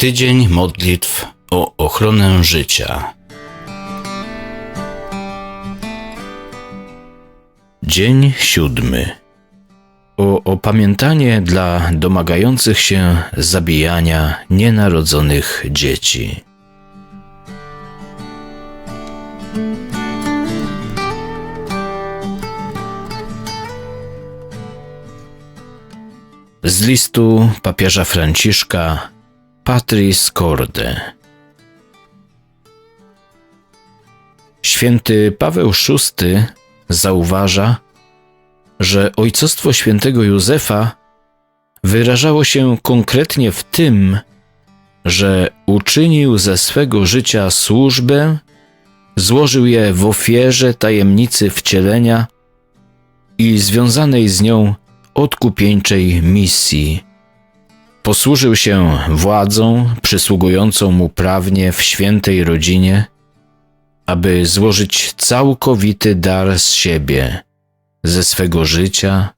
Tydzień modlitw o ochronę życia. Dzień siódmy. O opamiętanie dla domagających się zabijania nienarodzonych dzieci. Z listu papieża Franciszka Patris Corde. Święty Paweł VI zauważa, że ojcostwo świętego Józefa wyrażało się konkretnie w tym, że uczynił ze swego życia służbę, złożył je w ofierze tajemnicy wcielenia i związanej z nią odkupieńczej misji. Posłużył się władzą przysługującą mu prawnie w świętej rodzinie, aby złożyć całkowity dar z siebie, ze swego życia,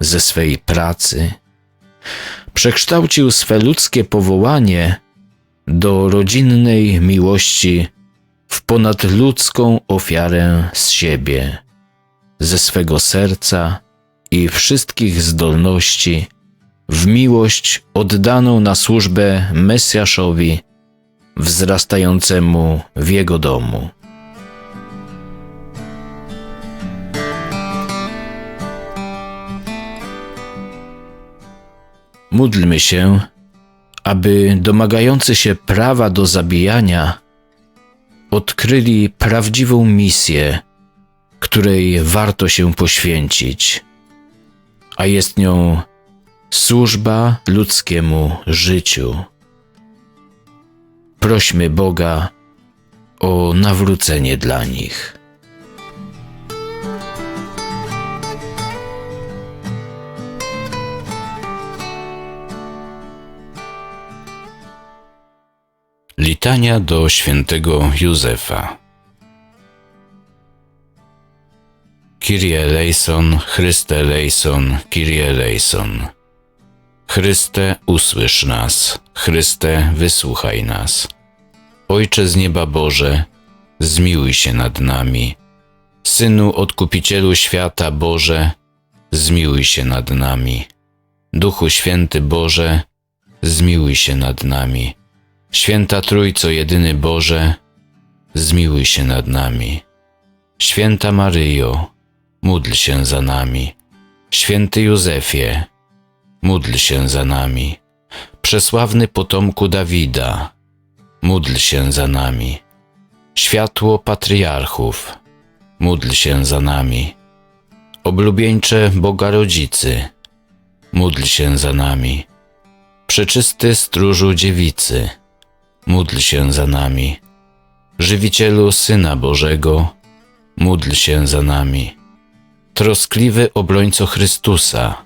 ze swej pracy. Przekształcił swe ludzkie powołanie do rodzinnej miłości w ponadludzką ofiarę z siebie, ze swego serca i wszystkich zdolności w miłość oddaną na służbę Mesjaszowi wzrastającemu w jego domu. Módlmy się, aby domagający się prawa do zabijania odkryli prawdziwą misję, której warto się poświęcić, a jest nią służba ludzkiemu życiu. Prośmy Boga o nawrócenie dla nich. Litania do świętego Józefa. Kyrie eleison, Chryste eleison, Kyrie eleison. Chryste, usłysz nas, Chryste, wysłuchaj nas. Ojcze z nieba Boże, zmiłuj się nad nami. Synu Odkupicielu świata Boże, zmiłuj się nad nami. Duchu Święty Boże, zmiłuj się nad nami. Święta Trójco Jedyny Boże, zmiłuj się nad nami. Święta Maryjo, módl się za nami. Święty Józefie, módl się za nami. Przesławny potomku Dawida, módl się za nami. Światło patriarchów, módl się za nami. Oblubieńcze Boga Rodzicy, módl się za nami. Przeczysty stróżu dziewicy, módl się za nami. Żywicielu Syna Bożego, módl się za nami. Troskliwy obrońco Chrystusa,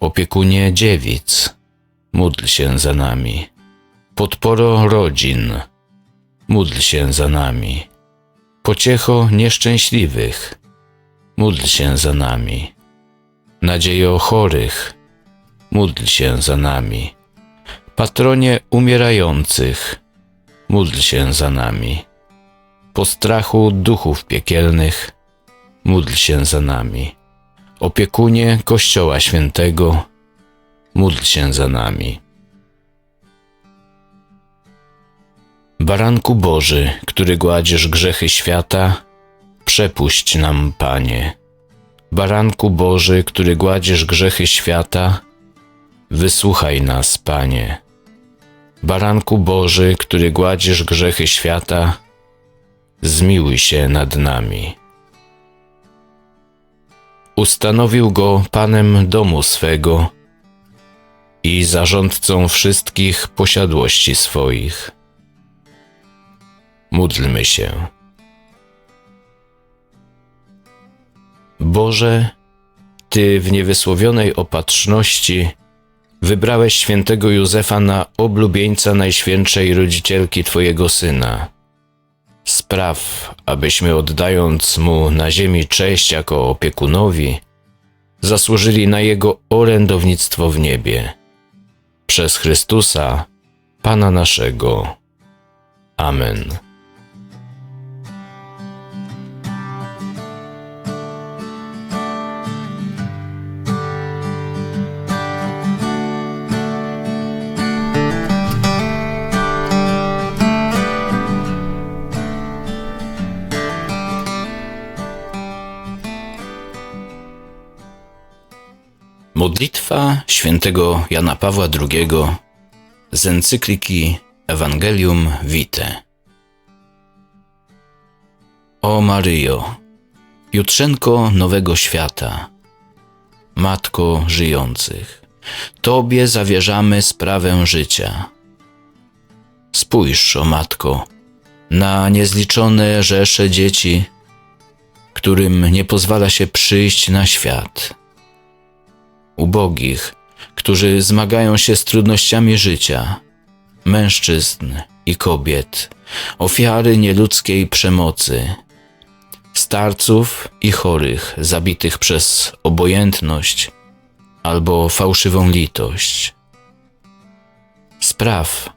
Opiekunie dziewic, módl się za nami. Podporo rodzin, módl się za nami. Pociecho nieszczęśliwych, módl się za nami. Nadziejo chorych, módl się za nami. Patronie umierających, módl się za nami. Po strachu duchów piekielnych, módl się za nami. Opiekunie Kościoła Świętego, módl się za nami. Baranku Boży, który gładziesz grzechy świata, przepuść nam, Panie. Baranku Boży, który gładziesz grzechy świata, wysłuchaj nas, Panie. Baranku Boży, który gładziesz grzechy świata, zmiłuj się nad nami. Ustanowił go panem domu swego i zarządcą wszystkich posiadłości swoich. Módlmy się. Boże, Ty w niewysłowionej opatrzności wybrałeś świętego Józefa na oblubieńca najświętszej rodzicielki Twojego Syna. Spraw, abyśmy oddając Mu na ziemi cześć jako opiekunowi, zasłużyli na Jego orędownictwo w niebie. Przez Chrystusa, Pana naszego. Amen. Modlitwa świętego Jana Pawła II z encykliki Evangelium Vitae. O Maryjo, jutrzenko nowego świata, Matko żyjących, Tobie zawierzamy sprawę życia. Spójrz, o Matko, na niezliczone rzesze dzieci, którym nie pozwala się przyjść na świat ubogich, którzy zmagają się z trudnościami życia, mężczyzn i kobiet, ofiary nieludzkiej przemocy, starców i chorych zabitych przez obojętność albo fałszywą litość. Spraw,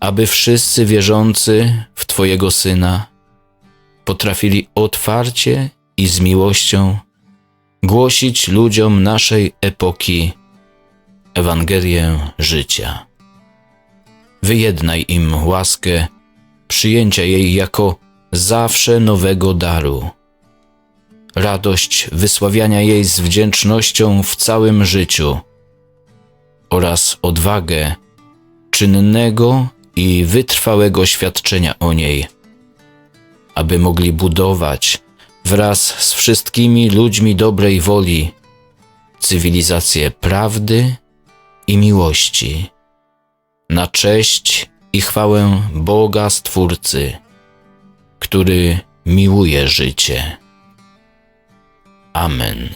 aby wszyscy wierzący w Twojego Syna potrafili otwarcie i z miłością głosić ludziom naszej epoki Ewangelię życia. Wyjednaj im łaskę przyjęcia jej jako zawsze nowego daru, radość wysławiania jej z wdzięcznością w całym życiu oraz odwagę czynnego i wytrwałego świadczenia o niej, aby mogli budować wraz z wszystkimi ludźmi dobrej woli cywilizację prawdy i miłości, na cześć i chwałę Boga Stwórcy, który miłuje życie. Amen.